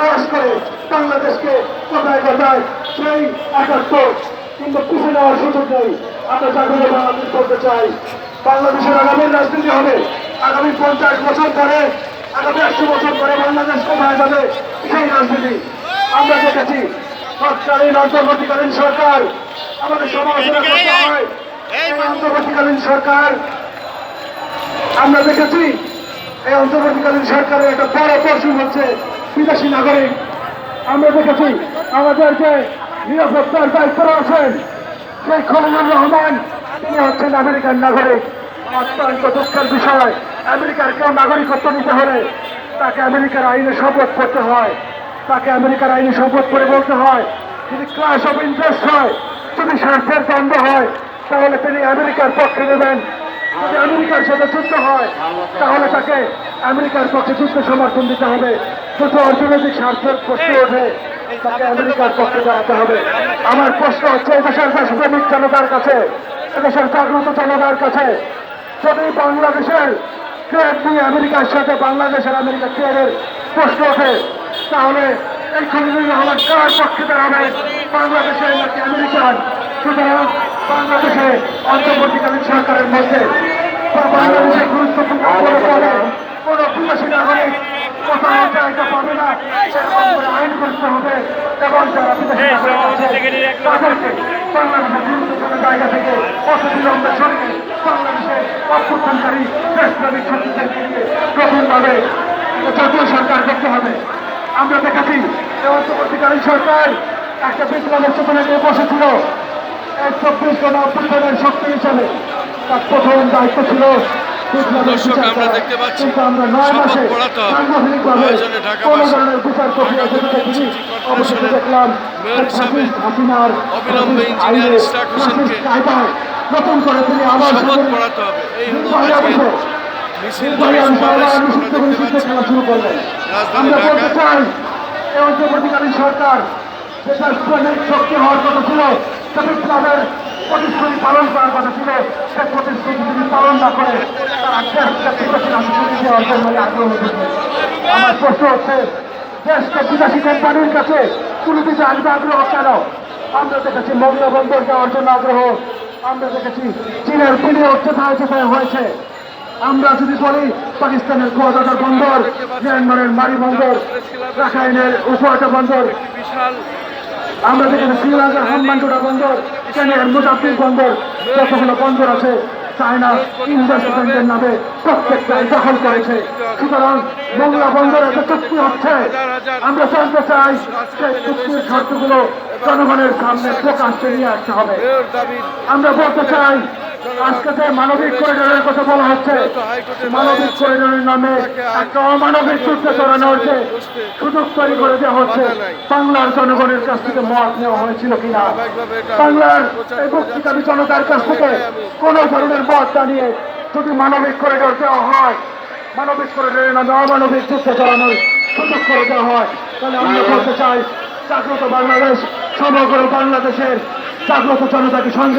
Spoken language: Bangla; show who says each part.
Speaker 1: প্রয়াস করে বাংলাদেশকে কোথায় কোথায় সেই একাত্তর কিন্তু পিছিয়ে নেওয়ার সুযোগ নেই। আমরা জাগরণ বাংলাদেশ করতে চাই। বাংলাদেশের আগামী রাজনীতি হবে। আগামী পঞ্চাশ বছর পরে, আগামী একশো বছর পরে বাংলাদেশ কোথায় যাবে সেই রাজনীতি আমরা দেখেছি। তৎকালীন অন্তর্বর্তীকালীন সরকার, আমাদের সমালোচনা করতে হয়। এই অন্তর্বর্তীকালীন সরকার, আমরা দেখেছি, এই অন্তর্বর্তীকালীন সরকারের একটা বড় পশু হচ্ছে বিদেশি নাগরিক আমরা দেখেছি আমাদেরকে নিরাপত্তার দায়িত্ব আছেন সেই খলিলুর রহমান, তিনি হচ্ছেন আমেরিকার নাগরিক। অত্যন্ত দুঃখের বিষয় আমেরিকার কেউ নাগরিকত্ব নিতে হলে তাকে আমেরিকার আইনে শপথ করতে হয়। তাকে আমেরিকার আইনে শপথ করে বলতে হয়, যদি ক্লাস অফ ইন্টারেস্ট হয়, যদি স্বার্থের দ্বন্দ্ব হয়, তাহলে তিনি আমেরিকার পক্ষে নেবেন। যদি আমেরিকার সাথে যুদ্ধ হয়, তাহলে তাকে আমেরিকার পক্ষে যুদ্ধ সমর্থন দিতে হবে। দুটো অর্থনৈতিক স্বার্থের প্রশ্ন ওঠে তাকে আমেরিকার পক্ষে দাঁড়াতে হবে। আমার প্রশ্ন হচ্ছে এদেশের দেশপ্রেমিক জনতার কাছে এদেশের জাগ্রত জনতার কাছে যদি বাংলাদেশের ট্রেড নিয়ে আমেরিকার সাথে বাংলাদেশের আমেরিকা ট্রেডের প্রশ্ন ওঠে তাহলে এই খলিলুর রহমান কার পক্ষে দাঁড়াবে? বাংলাদেশের নাকি আমেরিকার? সুতরাং বাংলাদেশে অন্তর্বর্তীকালীন সরকারের মধ্যে বাংলাদেশের গুরুত্বপূর্ণ কোনো বিদেশি নাগরিক কোথাও আইন করতে হবে এবং জায়গা থেকে অসবিলম্বে সরিয়ে বাংলাদেশে অভ্যুত্থানকারী সরকার করতে হবে আমরা দেখেছি অন্তর্বর্তীকালীন সরকার একটা বিপ্লবের চেতনা নিয়ে বসেছিল এই চব্বিশ জন অভ্যুত্থানের শক্তি হিসাবে তার প্রথম দায়িত্ব ছিল
Speaker 2: দর্শক, আমরা দেখতে পাচ্ছি, শপথ পড়াতে হবে।
Speaker 1: প্রক্রিয়া
Speaker 2: ঢাকা অবিলম্বে ইঞ্জিনিয়ার ইশরাক হোসেনকে শপথ পড়াতে হবে এই হলো আজকে মিছিল রাজধানী
Speaker 1: আমরা বলতে
Speaker 2: ঢাকা।
Speaker 1: চাই অন্তর্বর্তীকালীন সরকার যে শক্তি হওয়ার কথা ছিল প্রতিশ্রুতি পালন করার কথা ছিল সে প্রতিশ্রুতি যদি পালন না করে কাছে আগ্রহ আমরা দেখেছি আগ্রহ, আমরা দেখেছি চীনের কোথায় কোথায় হয়েছে। আমরা যদি বলি, পাকিস্তানের কুয়াকাটা বন্দর, মিয়ানমারের মারি বন্দর, রাখাইনের উপহাটা বন্দর, আমরা দেখেছি শ্রীলঙ্কার হাম্বানটোটা বন্দর, কেনিয়ার মুজাফির বন্দর, যতগুলো বন্দর আছে চায়না ইনভেস্টমেন্টের নামে প্রত্যেকটাই দখল করেছে। সুতরাং মোংলা বন্দরে যে চুক্তি হচ্ছে, আমরা জানতে চাই সেই চুক্তির শর্তগুলো জনগণের সামনে প্রকাশ্যে নিয়ে আসতে হবে। আমরা বলতে চাই আজকে মানবিক করিডোরের কথা বলা হচ্ছে, মানবিক করিডোরের নামে একটা অমানবিক সুযোগ তৈরি করে দেওয়া হচ্ছে। বাংলার জনগণের কাছ থেকে মত নেওয়া হয়েছিল কিনা? বাংলার এই জনতার কাছ থেকে ধরনের মত যদি মানবিক করিডোর দেওয়া হয়, মানবিক করিডোরের নামে অমানবিক যুদ্ধ চালানোর সুযোগ করে দেওয়া হয়, তাহলে আমরা বলতে চাই, জাগ্রত বাংলাদেশ, সমগ্র বাংলাদেশের জাগ্রত জনতাকে সঙ্গে